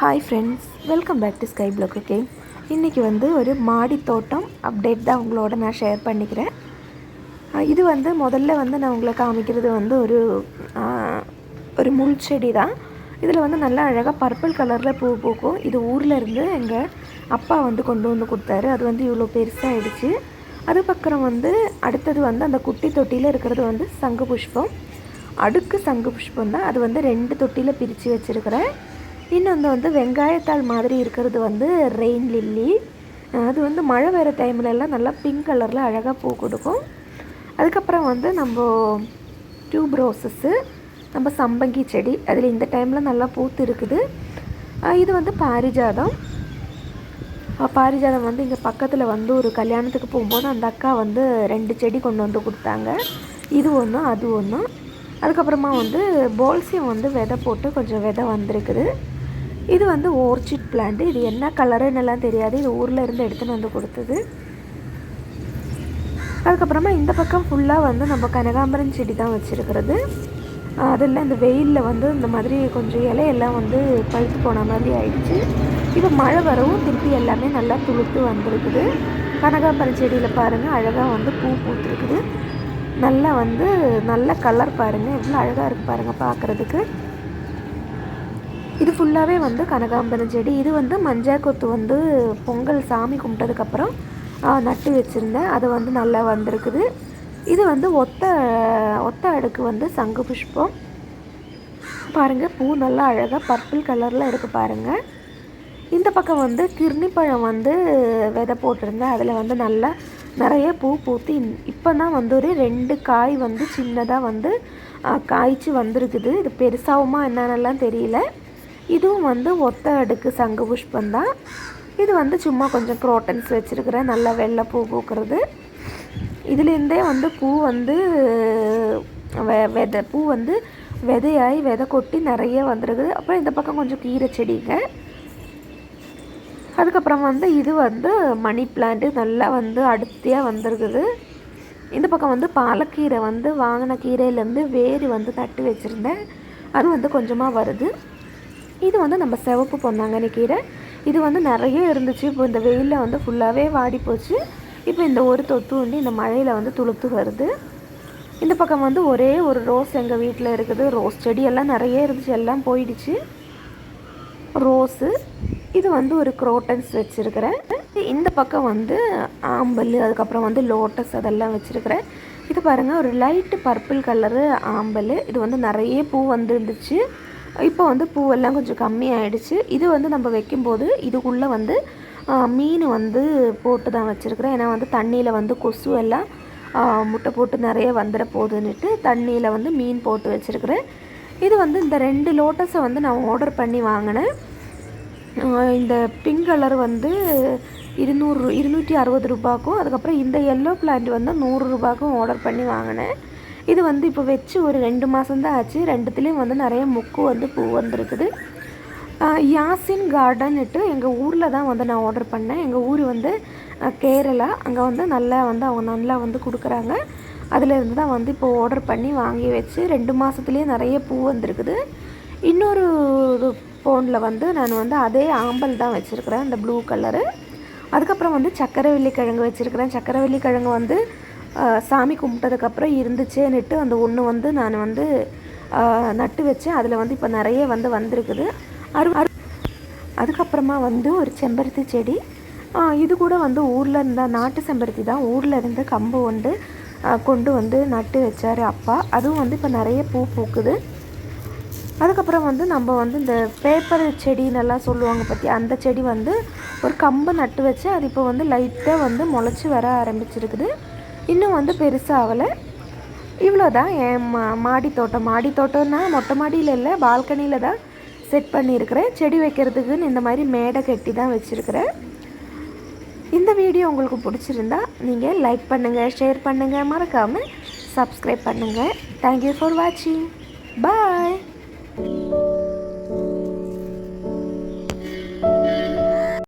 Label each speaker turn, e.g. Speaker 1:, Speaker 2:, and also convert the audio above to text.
Speaker 1: Hi friends welcome back to sky block okay இன்றைக்கி வந்து ஒரு மாடி தோட்டம் அப்டேட் தான் உங்களோட நான் ஷேர் பண்ணிக்கிறேன். இது வந்து முதல்ல வந்து நான் உங்களை காமிக்கிறது வந்து ஒரு ஒரு முள் செடி தான். இதில் வந்து நல்லா அழகாக பர்பிள் கலரில் பூ பூக்கும். இது ஊரில் இருந்து எங்கள் அப்பா வந்து கொண்டு வந்து கொடுத்தாரு. அது வந்து இவ்வளோ பெருசாகிடுச்சு அது பக்கம் வந்து அடுத்தது வந்து அந்த குட்டி தொட்டியில் இருக்கிறது வந்து சங்கு புஷ்பம். அடுக்கு சங்கு புஷ்பம் தான். அது வந்து ரெண்டு தொட்டியில் பிரித்து வச்சுருக்கிறேன். இன்னொன்று வந்து வெங்காயத்தாள் மாதிரி இருக்கிறது வந்து ரெயின் லில்லி. அது வந்து மழை வர டைம்லலாம் நல்லா பிங்க் கலரில் அழகாக பூ கொடுக்கும். அதுக்கப்புறம் வந்து நம்ம டியூப் ரோசஸ்ஸு நம்ம சம்பங்கி செடி அதில் இந்த டைமில் நல்லா பூத்து இருக்குது. இது வந்து பாரிஜாதம். பாரிஜாதம் வந்து இங்கே பக்கத்தில் வந்து ஒரு கல்யாணத்துக்கு போகும்போது அந்த அக்கா வந்து ரெண்டு செடி கொண்டு வந்து கொடுத்தாங்க. இது ஒன்று அது ஒன்று அதுக்கப்புறமா வந்து போல்சியம் வந்து விதை போட்டு கொஞ்சம் விதை வந்திருக்குது. இது வந்து ஓர்ச்சிட் பிளான்ட் இது என்ன கலருன்னு எல்லாம் தெரியாது. இது ஊரில் இருந்து எடுத்துன்னு வந்து கொடுத்தது. அதுக்கப்புறமா இந்த பக்கம் ஃபுல்லாக வந்து நம்ம கனகாம்பரம் செடி தான் வச்சுருக்கிறது. அதில் இந்த வெயிலில் வந்து இந்த மாதிரி கொஞ்சம் இலையெல்லாம் வந்து பழுத்து போன மாதிரி ஆயிடுச்சு. இப்போ மழை வரவும் திருப்பி எல்லாமே நல்லா துளுத்து வந்திருக்குது. கனகாம்பரம் செடியில் பாருங்கள் அழகாக வந்து பூ பூத்துருக்குது. நல்லா வந்து நல்ல கலர் பாருங்கள் எவ்வளோ அழகாக இருக்குது பாருங்கள் பார்க்குறதுக்கு. இது ஃபுல்லாகவே வந்து கனகாம்பரம் செடி. இது வந்து மஞ்சள் கொத்து வந்து பொங்கல் சாமி கும்பிட்டதுக்கப்புறம் நட்டு வச்சுருந்தேன். அது வந்து நல்லா வந்திருக்குது. இது வந்து ஒத்த ஒத்த அடுக்கு வந்து சங்கு புஷ்பம். பாருங்கள் பூ நல்லா அழகாக பர்பிள் கலரில் இருக்குது பாருங்கள் இந்த பக்கம் வந்து கிர்னி பழம் வந்து விதை போட்டிருந்தேன். அதில் வந்து நல்லா நிறைய பூ பூத்து இப்போ தான் வந்து ஒரு ரெண்டு காய் வந்து சின்னதாக வந்து காய்ச்சி வந்திருக்குது. இது பெருசாகுமா என்னென்னலாம் தெரியல. இதுவும் வந்து ஒத்த அடுக்கு சங்கு புஷ்பம் தான். இது வந்து சும்மா கொஞ்சம் குரோட்டன்ஸ் வச்சுருக்கிறேன். நல்லா வெள்ளை பூ பூக்கிறது. இதுலேருந்தே வந்து பூ வந்து வெ விதை பூ வந்து விதையாகி விதை கொட்டி நிறைய வந்துருக்குது. அப்புறம் இந்த பக்கம் கொஞ்சம் கீரை செடிங்க. அதுக்கப்புறம் வந்து இது வந்து மணி பிளான்ட்டு நல்லா வந்து அடுத்தியாக வந்திருக்குது. இந்த பக்கம் வந்து பாலக்கீரை வந்து வாங்கின கீரையிலேருந்து வேர் வந்து தட்டி வச்சுருந்தேன். அது வந்து கொஞ்சமாக வருது. இது வந்து நம்ம சிவப்பு பொன்னாங்கண்ணி கீரை. இது வந்து நிறைய இருந்துச்சு. இப்போ இந்த வெயிலில் வந்து ஃபுல்லாகவே வாடி போச்சு. இப்போ இந்த ஒரு தொத்து வந்து இந்த மழையில் வந்து துளுத்து வருது. இந்த பக்கம் வந்து ஒரே ஒரு ரோஸ் எங்கள் வீட்டில் இருக்குது. ரோஸ் செடி எல்லாம் நிறைய இருந்துச்சு. எல்லாம் போயிடுச்சு. ரோஸு. இது வந்து ஒரு குரோட்டன்ஸ் வச்சுருக்கிறேன். இந்த பக்கம் வந்து ஆம்பல் அதுக்கப்புறம் வந்து லோட்டஸ் அதெல்லாம் வச்சுருக்கிறேன். இது பாருங்கள் ஒரு லைட்டு பர்பிள் கலரு ஆம்பல். இது வந்து நிறைய பூ வந்துருந்துச்சு. இப்போ வந்து பூவெல்லாம் கொஞ்சம் கம்மியாயிடுச்சு. இது வந்து நம்ம வைக்கும்போது இதுக்குள்ளே வந்து மீன் வந்து போட்டு தான் வச்சுருக்கிறேன். ஏன்னா வந்து தண்ணியில் வந்து கொசு எல்லாம் முட்டை போட்டு நிறைய வந்துட போகுதுன்னுட்டு தண்ணியில் வந்து மீன் போட்டு வச்சுருக்கிறேன். இது வந்து இந்த ரெண்டு லோட்டஸை வந்து நான் ஆர்டர் பண்ணி வாங்கினேன். இந்த பிங்க் கலர் வந்து இருநூறு இருநூற்றி அறுபது ரூபாய்க்கும் அதுக்கப்புறம் இந்த எல்லோ பிளான்ட் வந்து நூறு ரூபாய்க்கும் ஆர்டர் பண்ணி வாங்கினேன். இது வந்து இப்போ வச்சு ஒரு ரெண்டு மாதம்தான் ஆச்சு. ரெண்டுத்துலேயும் வந்து நிறைய முக்கு வந்து பூ வந்திருக்குது. யாசின் கார்டன்ட்டு எங்கள் ஊரில் தான் வந்து நான் ஆர்டர் பண்ணேன். எங்கள் ஊர் வந்து கேரளா. அங்கே வந்து நல்லா வந்து அவங்க நல்லா வந்து கொடுக்குறாங்க. அதுலேருந்து தான் வந்து இப்போ ஆர்டர் பண்ணி வாங்கி வச்சு ரெண்டு மாதத்துலேயே நிறைய பூ வந்திருக்குது. இன்னொரு ஃபோனில் வந்து நான் வந்து அதே ஆம்பல் தான் வச்சுருக்கிறேன் அந்த ப்ளூ கலரு அதுக்கப்புறம் வந்து சக்கரவள்ளி கிழங்கு வச்சுருக்கிறேன். சக்கரவள்ளி கிழங்கு வந்து சாமி கும்பிட்டதுக்கப்புறம் இருந்துச்சேன்னுட்டு அந்த ஒன்று வந்து நான் வந்து நட்டு வச்சேன். அதில் வந்து இப்போ நிறைய வந்து வந்திருக்குது. அரு அரு அதுக்கப்புறமா வந்து ஒரு செம்பருத்தி செடி. இது கூட வந்து ஊரில் இருந்த நாட்டு செம்பருத்தி தான். ஊரில் இருந்து கம்பு வந்து கொண்டு வந்து நட்டு வச்சார் அப்பா. அதுவும் வந்து இப்போ நிறைய பூ பூக்குது. அதுக்கப்புறம் வந்து நம்ம வந்து இந்த பேப்பர் செடின்னெல்லாம் சொல்லுவாங்க பற்றி அந்த செடி வந்து ஒரு கம்பு நட்டு வச்சு அது இப்போ வந்து லைட்டாக வந்து முளைச்சி வர ஆரம்பிச்சிருக்குது. இன்னும் வந்து பெருசாகலை இவ்வளோதான் என் மா மாடி தோட்டம். மாடி தோட்டம்னா மொட்டை மாடியில் இல்லை பால்கனியில் தான் செட் பண்ணியிருக்கிறேன். செடி வைக்கிறதுக்குன்னு இந்த மாதிரி மேடை கட்டி தான் வச்சுருக்கிறேன். இந்த வீடியோ உங்களுக்கு பிடிச்சிருந்தா நீங்கள் லைக் பண்ணுங்கள் ஷேர் பண்ணுங்கள் மறக்காமல் சப்ஸ்கிரைப் பண்ணுங்கள் தேங்க்யூ ஃபார் வாட்சிங் பாய்